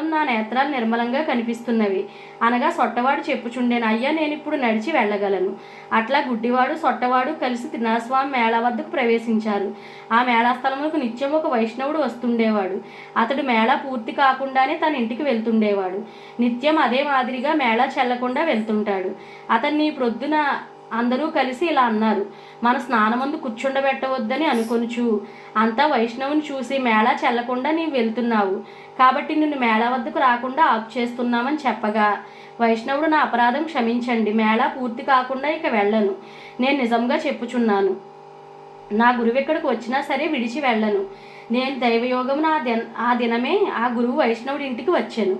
మొత్తం నా నేత్రాలు నిర్మలంగా కనిపిస్తున్నవి. అనగా సొట్టవాడు చెప్పుచుండేను. అయ్యా నేను ఇప్పుడు నడిచి వెళ్ళగలను. అట్లా గుడ్డివాడు సొట్టవాడు కలిసి త్రినాస్వామి మేళా వద్దకు ప్రవేశించారు. ఆ మేళా స్థలములకు నిత్యం ఒక వైష్ణవుడు వస్తుండేవాడు. అతడు మేళా పూర్తి కాకుండానే తన ఇంటికి వెళ్తుండేవాడు. నిత్యం అదే మాదిరిగా మేళా చెల్లకుండా వెళ్తుంటాడు. అతన్ని ప్రొద్దున అందరూ కలిసి ఇలా అన్నారు. మన స్నానముందు కూర్చుండబెట్టవద్దని అనుకొనుచు. అంతా వైష్ణవుని చూసి మేళా చెల్లకుండా నీవు వెళ్తున్నావు. కాబట్టి నిన్ను మేళా వద్దకు రాకుండా ఆపు చేస్తున్నామని చెప్పగా. వైష్ణవుడు నా అపరాధం క్షమించండి. మేళా పూర్తి కాకుండా ఇక వెళ్ళను. నేను నిజంగా చెప్పుచున్నాను. నా గురువు ఇక్కడికి వచ్చినా సరే విడిచి వెళ్ళను. నేను దైవయోగం నా దిన ఆ దినమే ఆ గురువు వైష్ణవుడి ఇంటికి వచ్చాను.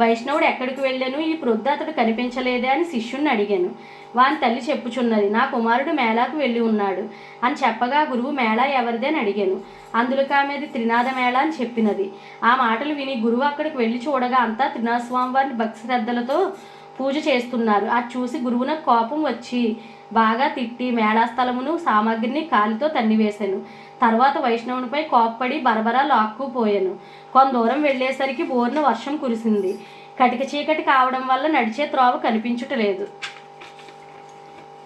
వైష్ణవుడు ఎక్కడికి వెళ్ళాను? ఈ వృద్ధాతడు అతడు కనిపించలేదే అని శిష్యుణ్ణి అడిగాను. వాని తల్లి చెప్పుచున్నది నా కుమారుడు మేళాకు వెళ్ళి ఉన్నాడు అని చెప్పగా గురువు మేళా ఎవరిది అని అడిగాను. అందులో ఆమెది త్రినాథ మేళా అని చెప్పినది. ఆ మాటలు విని గురువు అక్కడికి వెళ్ళి చూడగా అంతా త్రినాథ స్వామి వారిని భక్తి శ్రద్ధలతో పూజ చేస్తున్నారు. అది చూసి గురువున కోపం వచ్చి బాగా తిట్టి మేళాస్థలమును సామాగ్రిని కాలితో తన్నివేశాను. తర్వాత వైష్ణవునిపై కోప్పడి బరబరా లాక్కుపోయాను కొంత దూరం వెళ్ళేసరికి బోర్న వర్షం కురిసింది. కటిక చీకటి కావడం వల్ల నడిచే త్రోవ కనిపించుటలేదు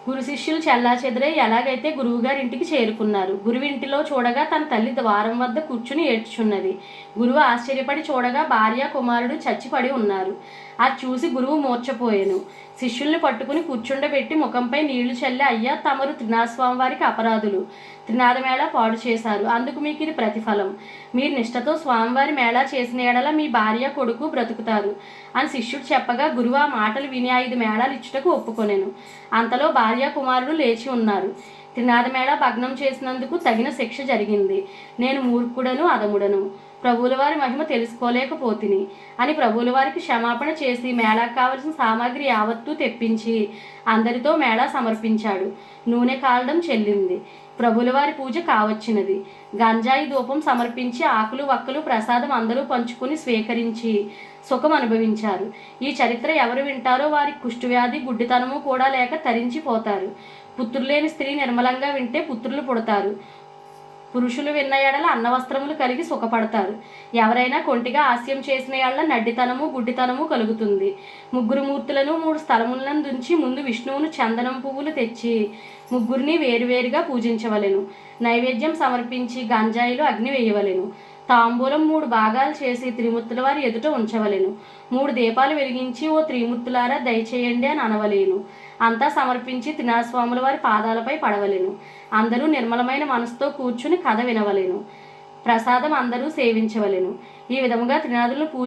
గురు శిష్యులు చెల్లా చెదిరే ఎలాగైతే గురువుగారి ఇంటికి చేరుకున్నారు. గురువు ఇంటిలో చూడగా తన తల్లి ద్వారం వద్ద కూర్చుని ఏడ్చుచున్నది. గురువు ఆశ్చర్యపడి చూడగా భార్య కుమారుడు చచ్చిపడి ఉన్నారు. అది చూసి గురువు మూర్చపోయాను శిష్యుల్ని పట్టుకుని కూర్చుండబెట్టి ముఖంపై నీళ్ళు చల్లి అయ్యా తమరు త్రినాస్వామి వారికి అపరాధులు. త్రినాథ మేళ పాడు చేశారు. అందుకు మీకు ఇది ప్రతిఫలం. మీరు నిష్ఠతో స్వామివారి మేళా చేసిన ఎడల మీ భార్య కొడుకు బ్రతుకుతారు అని శిష్యుడు చెప్పగా గురువు ఆ మాటలు విని ఐదు మేళాలు ఇచ్చుటకు ఒప్పుకొనెను. అంతలో భార్య కుమారుడు లేచి ఉన్నారు. త్రినాథ మేళ భగ్నం చేసినందుకు తగిన శిక్ష జరిగింది. నేను మూర్ఖుడను అదముడను ప్రభువుల వారి మహిమ తెలుసుకోలేకపోతిని అని ప్రభువుల వారికి క్షమాపణ చేసి మేళాకు కావలసిన సామాగ్రి యావత్తూ తెప్పించి అందరితో మేళా సమర్పించాడు. నూనె కాలడం చెల్లింది. ప్రభుల వారి పూజ కావచ్చినది. గంజాయి ధూపం సమర్పించి ఆకులు వక్కలు ప్రసాదం అందరూ పంచుకుని స్వీకరించి సుఖం అనుభవించారు. ఈ చరిత్ర ఎవరు వింటారో వారి కుష్ఠవ్యాధి గుడ్డితనము కూడా లేక తరించిపోతారు. పుత్రులేని స్త్రీ నిర్మలంగా వింటే పుత్రులు పుడతారు. పురుషులు విన్న ఎడల అన్నవస్త్రములు కలిగి సుఖపడతారు. ఎవరైనా కొంటిగా హాస్యం చేసిన ఎడల నడ్డితనము గుడ్డితనము కలుగుతుంది. ముగ్గురు మూర్తులను మూడు స్థలములను దుంచి ముందు విష్ణువును చందనం పువ్వులు తెచ్చి ముగ్గురిని వేరువేరుగా పూజించవలెను. నైవేద్యం సమర్పించి గంజాయిలు అగ్ని వేయవలెను. తాంబూలం మూడు భాగాలు చేసి త్రిమూర్తుల వారి ఎదుట ఉంచవలెను. మూడు దీపాలు వెలిగించి ఓ త్రిమూర్తులారా దయచేయండి అని అనవలేను. అంతా సమర్పించి తినాస్వాముల వారి పాదాలపై పడవలేను. అందరూ నిర్మలమైన మనసుతో కూర్చుని కథ వినవలేను. ప్రసాదం అందరూ సేవించవలెను. ఈ విధముగా త్రినాథులను పూజ